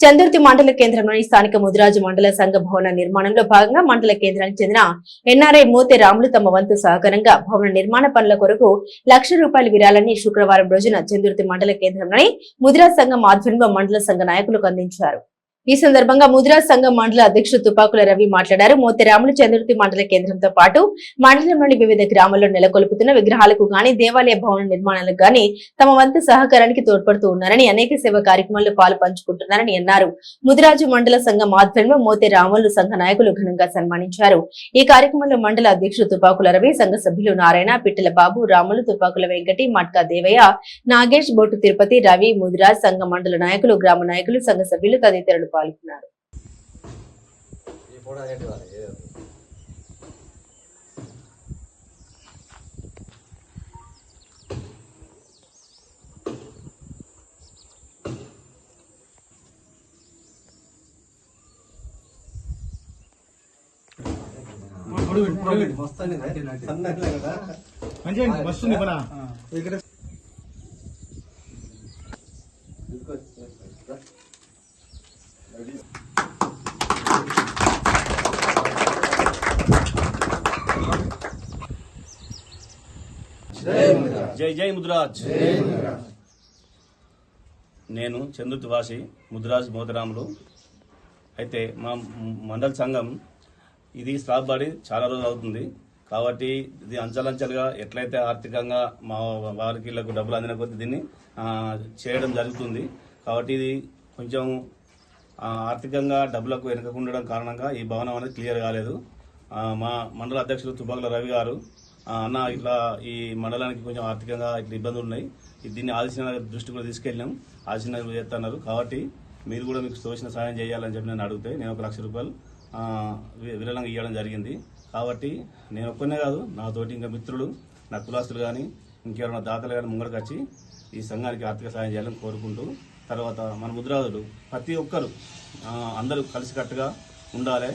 చందుర్తి మండల కేంద్రంలోని స్థానిక ముదిరాజు మండల సంఘ భవన నిర్మాణంలో భాగంగా మండల కేంద్రానికి చెందిన ఎన్ఆర్ఐ మోతే రాములు తమ వంతు సహకారంగా భవన నిర్మాణ పనుల కొరకు లక్ష రూపాయల విరాళాన్ని శుక్రవారం రోజున చందుర్తి మండల కేంద్రంలోని ముదిరాజ్ సంఘం ఆధ్వర్యంలో మండల సంఘ నాయకులకు అందించారు. ఈ సందర్భంగా ముదిరాజ్ సంఘం మండల అధ్యక్షుడు తుపాకుల రవి మాట్లాడారు. మోతిరాములు చంద్రుతి మండల కేంద్రంతో పాటు మండలంలోని వివిధ గ్రామాల్లో నెలకొల్పుతున్న విగ్రహాలకు గాని దేవాలయ భవన నిర్మాణాలకు గాని తమ వంతు సహకారానికి తోడ్పడుతూ ఉన్నారని అనేక సేవా కార్యక్రమాల్లో పాలు పంచుకుంటున్నారని అన్నారు. ముదిరాజు మండల సంఘం ఆధ్వర్యంలో మోతిరాములు సంఘ నాయకులు ఘనంగా సన్మానించారు. ఈ కార్యక్రమంలో మండల అధ్యక్షుడు తుపాకుల రవి సంఘ సభ్యులు నారాయణ పిట్టల బాబు రాములు తుపాకుల వెంకటి మట్కా దేవయ్య నాగేష్ బొట్టు తిరుపతి రవి ముదిరాజ్ సంఘ మండల నాయకులు గ్రామ నాయకులు సంఘ సభ్యులు తదితరులు పాల్గొన్నారు. మంచిగా వస్తుంది మన జై జై ముద్రాజ్. నేను చందుర్తి వాసి ముద్రాజ్ మోతరాములు అయితే మా మండల సంఘం ఇది స్థాపబడి చాలా రోజులు అవుతుంది. కాబట్టి ఇది అంచెలంచెలుగా ఎట్లయితే ఆర్థికంగా మా వారికి డబ్బులు అందిన కొద్దీ దీన్ని చేయడం జరుగుతుంది. కాబట్టి ఇది కొంచెం ఆర్థికంగా డబ్బులకు వెనుకకుండడం కారణంగా ఈ భవనం అనేది క్లియర్ కాలేదు. మా మండల అధ్యక్షులు తుబాకుల రవి గారు అన్న ఇట్లా ఈ మండలానికి కొంచెం ఆర్థికంగా ఇట్లా ఇబ్బందులు ఉన్నాయి. దీన్ని ఆదిశనగర్ దృష్టి కూడా తీసుకెళ్ళాం ఆదిశనగర్ చేస్తున్నారు కాబట్టి మీరు కూడా మీకు తోచిన సాయం చేయాలని చెప్పి నేను అడిగితే నేను ఒక లక్ష రూపాయలు విరళంగా వి- ఇవ్వడం జరిగింది. కాబట్టి నేను ఒక్కనే కాదు నాతోటి ఇంకా మిత్రులు నా కులాస్తులు కానీ ఇంకెవరైనా దాతలు కానీ ముంగడికి వచ్చి ఈ సంఘానికి ఆర్థిక సాయం చేయాలని కోరుకుంటూ తర్వాత మన ముద్రాదులు ప్రతి ఒక్కరు అందరూ కలిసికట్టుగా ఉండాలి.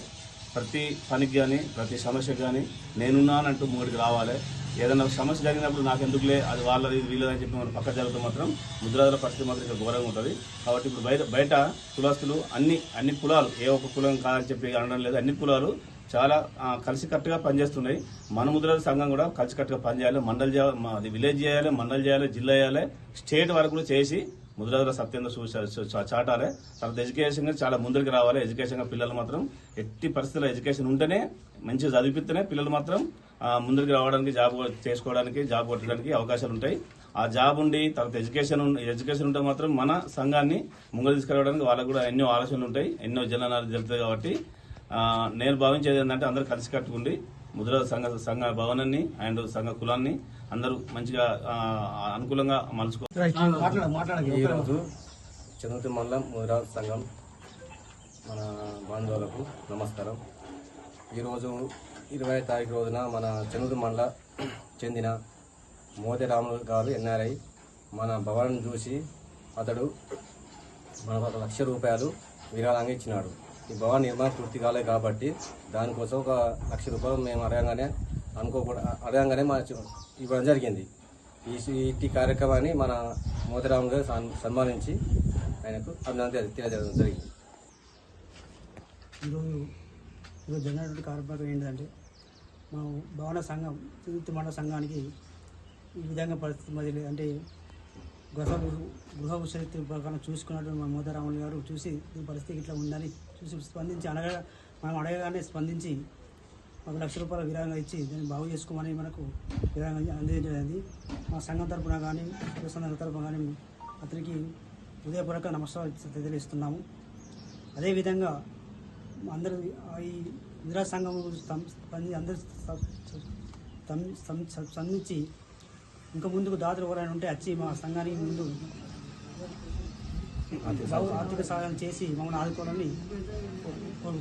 ప్రతి పనికి కానీ ప్రతి సమస్యకు కానీ నేనున్నానంటూ ముంగడికి రావాలి. ఏదైనా ఒక సమస్య జరిగినప్పుడు నాకు ఎందుకులే అది వాళ్ళది వీళ్ళదని చెప్పి మనం పక్క జరుగుతూ మాత్రం ముద్రాదుల పరిస్థితి మాత్రం ఇక్కడ ఘోరంగా ఉంటుంది. కాబట్టి ఇప్పుడు బయట బయట కులస్తులు అన్ని అన్ని కులాలు ఏ ఒక్క కులం కాదని చెప్పి అనడం లేదు. అన్ని కులాలు చాలా కలిసికట్టుగా పనిచేస్తున్నాయి. మన ముద్ర సంఘం కూడా కలిసికట్టుగా పనిచేయాలి. మండలి చేయాలి మా- అది విలేజ్ చేయాలి మండలి చేయాలి జిల్లా చేయాలి. స్టేట్ వరకు కూడా చేసి ముద్రాదుల సత్యంగా చూసా చాటాలి తర్వాత ఎడ్యుకేషన్గా చాలా ముందరికి రావాలి. ఎడ్యుకేషన్గా పిల్లలు మాత్రం ఎట్టి పరిస్థితుల్లో ఎడ్యుకేషన్ ఉంటేనే మంచిగా చదివిస్తేనే పిల్లలు మాత్రం ముందరికి రావడానికి జాబ్ చేసుకోవడానికి జాబ్ కొట్టడానికి అవకాశాలు ఉంటాయి. ఆ జాబ్ ఉండి తర్వాత ఎడ్యుకేషన్ ఎడ్యుకేషన్ ఉంటే మాత్రం మన సంఘాన్ని ముంగలు తీసుకురావడానికి వాళ్ళకు కూడా ఎన్నో ఆలోచనలు ఉంటాయి. ఎన్నో జనాలు జరుగుతాయి కాబట్టి నేను భావించేది ఏంటంటే అందరూ కలిసి కట్టుకుండి ముద్ర సంఘ సంఘ భవనాన్ని అండ్ సంఘ కులాన్ని అందరూ మంచిగా అనుకూలంగా మలుచుకో ఈరోజు చంద్రతి మండలం ముదిరాజ్ సంఘం మన బాంధవులకు నమస్కారం. ఈరోజు ఇరవై తారీఖు రోజున మన చంద్రతి మండల చెందిన మోతి రాములు గారు ఎన్ఆర్ఐ మన భవనం చూసి అతడు మనకు ఒక లక్ష రూపాయలు విరాళంగా ఇచ్చినాడు. ఈ భవన నిర్మాణం పూర్తి కాలేదు కాబట్టి దానికోసం ఒక లక్ష రూపాయలు మేము అడగంగానే అనుకోకుండా అడగంగానే మా ఇవ్వడం జరిగింది. ఈ ఇట్టి కార్యక్రమాన్ని మన మోతిరాము గారు సన్మానించి ఆయనకు అభినందన తెలియజేయడం జరిగింది. ఈరోజు ఈరోజు జరిగినటువంటి కార్యక్రమం ఏంటంటే మా భవన సంఘం తిరుపతి మండల సంఘానికి ఈ విధంగా పరిస్థితి మధ్య అంటే గృహ గృహ చరిత్ర ప్రకారం చూసుకున్నటువంటి మా మోదరాములు గారు చూసి ఈ పరిస్థితి ఇట్లా ఉందని చూసి స్పందించి అనగా మనం అడగగానే స్పందించి మాకు లక్ష రూపాయల విరాళంగా ఇచ్చి దాన్ని బాగు చేసుకోమని మనకు విరాళంగా అందించడానికి మా సంఘం తరపున కానీ సంఘం తరపున కానీ అతనికి హృదయపూర్వక నమస్కారాలు తెలియజేస్తున్నాము. అదేవిధంగా అందరూ ఈ ఇందిరా సంఘం స్పంది అందరూ స్పందించి ఇంకా ముందుకు దాతలు ఎవరైనా ఉంటే వచ్చి మా సంఘానికి ముందు ఆర్థిక సహాయం చేసి మమ్మల్ని ఆదుకోవాలని